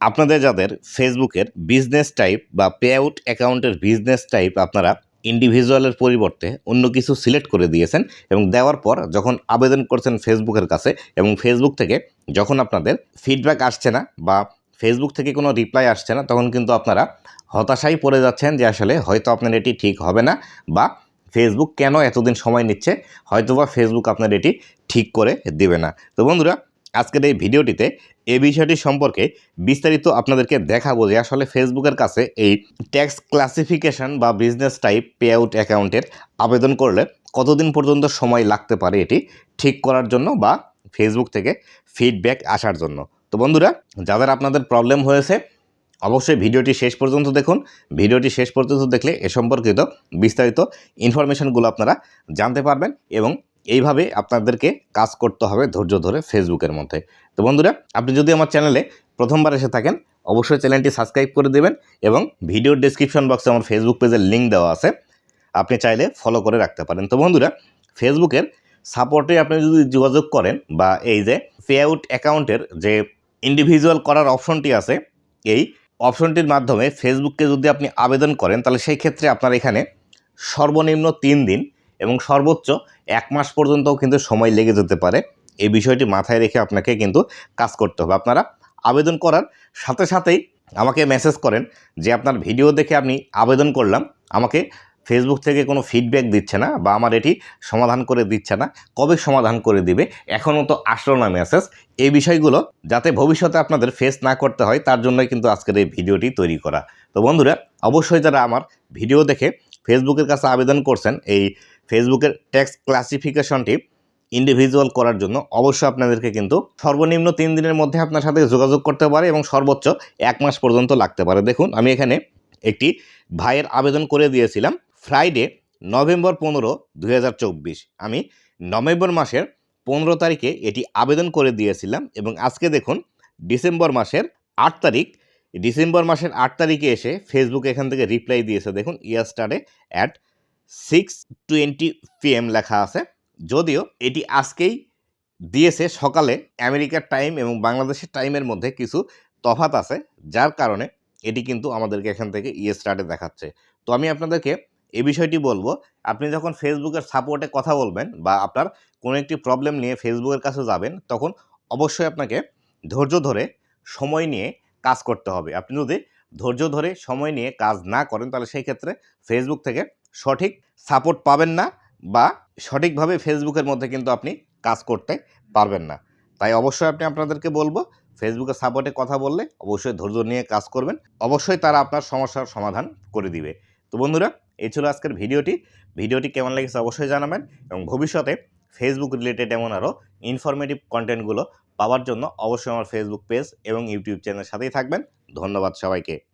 আপনাদের যাদের ফেসবুকের বিজনেস টাইপ বা পে আউট অ্যাকাউন্টের বিজনেস টাইপ আপনারা ইন্ডিভিজুয়ালের পরিবর্তে অন্য কিছু সিলেক্ট করে দিয়েছেন এবং দেওয়ার পর যখন আবেদন করছেন ফেসবুকের কাছে এবং ফেসবুক থেকে যখন আপনাদের ফিডব্যাক আসছে না বা ফেসবুক থেকে কোনো রিপ্লাই আসছে না, তখন কিন্তু আপনারা হতাশায় পড়ে যাচ্ছেন যে আসলে হয়তো আপনার এটি ঠিক হবে না বা ফেসবুক কেন এতদিন সময় নিচ্ছে? হয়তোবা ফেসবুক আপনার এটি ঠিক করে দেবে না। তো বন্ধুরা আজকের এই ভিডিওটিতে এ বিষয়টি সম্পর্কে বিস্তারিত আপনাদেরকে দেখাবো যে আসলে ফেসবুকের কাছে এই ট্যাক্স ক্লাসিফিকেশন বা বিজনেস টাইপ পে আউট অ্যাকাউন্টের আবেদন করলে কতদিন পর্যন্ত সময় লাগতে পারে এটি ঠিক করার জন্য বা ফেসবুক থেকে ফিডব্যাক আসার জন্য। তো বন্ধুরা, যাদের আপনাদের প্রবলেম হয়েছে, অবশ্যই ভিডিওটি শেষ পর্যন্ত দেখুন। ভিডিওটি শেষ পর্যন্ত দেখলে এ সম্পর্কিত বিস্তারিত ইনফরমেশনগুলো আপনারা জানতে পারবেন এবং এইভাবে আপনাদেরকে কাজ করতে হবে ধৈর্য ধরে ফেসবুকের মধ্যে। তো বন্ধুরা, আপনি যদি আমার চ্যানেলে প্রথমবার এসে থাকেন, অবশ্যই চ্যানেলটি সাবস্ক্রাইব করে দেবেন এবং ভিডিওর ডিসক্রিপশন বক্সে আমার ফেসবুক পেজের লিঙ্ক দেওয়া আছে। আপনি চাইলে ফলো করে রাখতে পারেন। তো বন্ধুরা, ফেসবুকের সাপোর্টে আপনি যদি যোগাযোগ করেন বা এই যে পে আউট অ্যাকাউন্টের যে ইন্ডিভিজুয়াল করার অপশনটি আছে, এই অপশনটির মাধ্যমে ফেসবুককে যদি আপনি আবেদন করেন, তাহলে সেই ক্ষেত্রে আপনার এখানে সর্বনিম্ন তিন দিন এবং সর্বোচ্চ এক মাস পর্যন্তও কিন্তু সময় লেগে যেতে পারে। এই বিষয়টি মাথায় রেখে আপনাকে কিন্তু কাজ করতে হবে। আপনারা আবেদন করার সাথে সাথেই আমাকে মেসেজ করেন যে আপনার ভিডিও দেখে আমি আবেদন করলাম। আমাকে ফেসবুক থেকে কোনো ফিডব্যাক দিচ্ছে না বা আমার এটি সমাধান করে দিচ্ছে না, কবে সমাধান করে দিবে, এখনও তো আসলো না মেসেজ এই বিষয়গুলো যাতে ভবিষ্যতে আপনাদের ফেস না করতে হয়, তার জন্যই কিন্তু আজকের এই ভিডিওটি তৈরি করা। তো বন্ধুরা, অবশ্যই যারা আমার ভিডিও দেখে ফেসবুকের কাছে আবেদন করছেন, এই ফেসবুকের ট্যাক্স ক্লাসিফিকেশনটি ইন্ডিভিজুয়াল করার জন্য অবশ্যই আপনাদেরকে কিন্তু সর্বনিম্ন তিন দিনের মধ্যে আপনার সাথে যোগাযোগ করতে পারে এবং সর্বোচ্চ এক মাস পর্যন্ত লাগতে পারে। দেখুন, আমি এখানে একটি ভাইয়ের আবেদন করে দিয়েছিলাম ফ্রাইডে নভেম্বর পনেরো, দুই আমি নভেম্বর মাসের পনেরো তারিখে এটি আবেদন করে দিয়েছিলাম এবং আজকে দেখুন ডিসেম্বর মাসের আট তারিখ। ডিসেম্বর মাসের আট তারিখে এসে ফেসবুক এখান থেকে রিপ্লাই দিয়েছে। দেখুন ইয়ারস্টারে অ্যাট সিক্স টোয়েন্টি পিএম লেখা আছে। যদিও এটি আজকেই দিয়েছে সকালে আমেরিকার টাইম এবং বাংলাদেশের টাইমের মধ্যে কিছু তফাত আছে, যার কারণে এটি কিন্তু আমাদেরকে এখান থেকে ইয়ে স্টার্টে দেখাচ্ছে। তো আমি আপনাদেরকে এ বিষয়টি বলব, আপনি যখন ফেসবুকের সাপোর্টে কথা বলবেন বা আপনার কোনো একটি প্রবলেম নিয়ে ফেসবুকের কাছে যাবেন, তখন অবশ্যই আপনাকে ধৈর্য ধরে সময় নিয়ে কাজ করতে হবে। আপনি যদি ধৈর্য ধরে সময় নিয়ে কাজ না করেন, তাহলে সেই ক্ষেত্রে ফেসবুক থেকে সঠিক সাপোর্ট পাবেন না বা সঠিকভাবে ফেসবুকের মধ্যে কিন্তু আপনি কাজ করতে পারবেন না। তাই অবশ্যই আপনি আপনাদেরকে বলব ফেসবুকের সাপোর্টে কথা বললে অবশ্যই ধৈর্য নিয়ে কাজ করবেন, অবশ্যই তারা আপনার সমস্যার সমাধান করে দিবে। তো বন্ধুরা, এই ছিল আজকের ভিডিওটি। ভিডিওটি কেমন লেগেছে অবশ্যই জানাবেন এবং ভবিষ্যতে ফেসবুক রিলেটেড এমন আরও ইনফরমেটিভ কন্টেন্টগুলো পাওয়ার জন্য অবশ্যই আমার ফেসবুক পেজ এবং ইউটিউব চ্যানেলের সাথেই থাকবেন। ধন্যবাদ সবাইকে।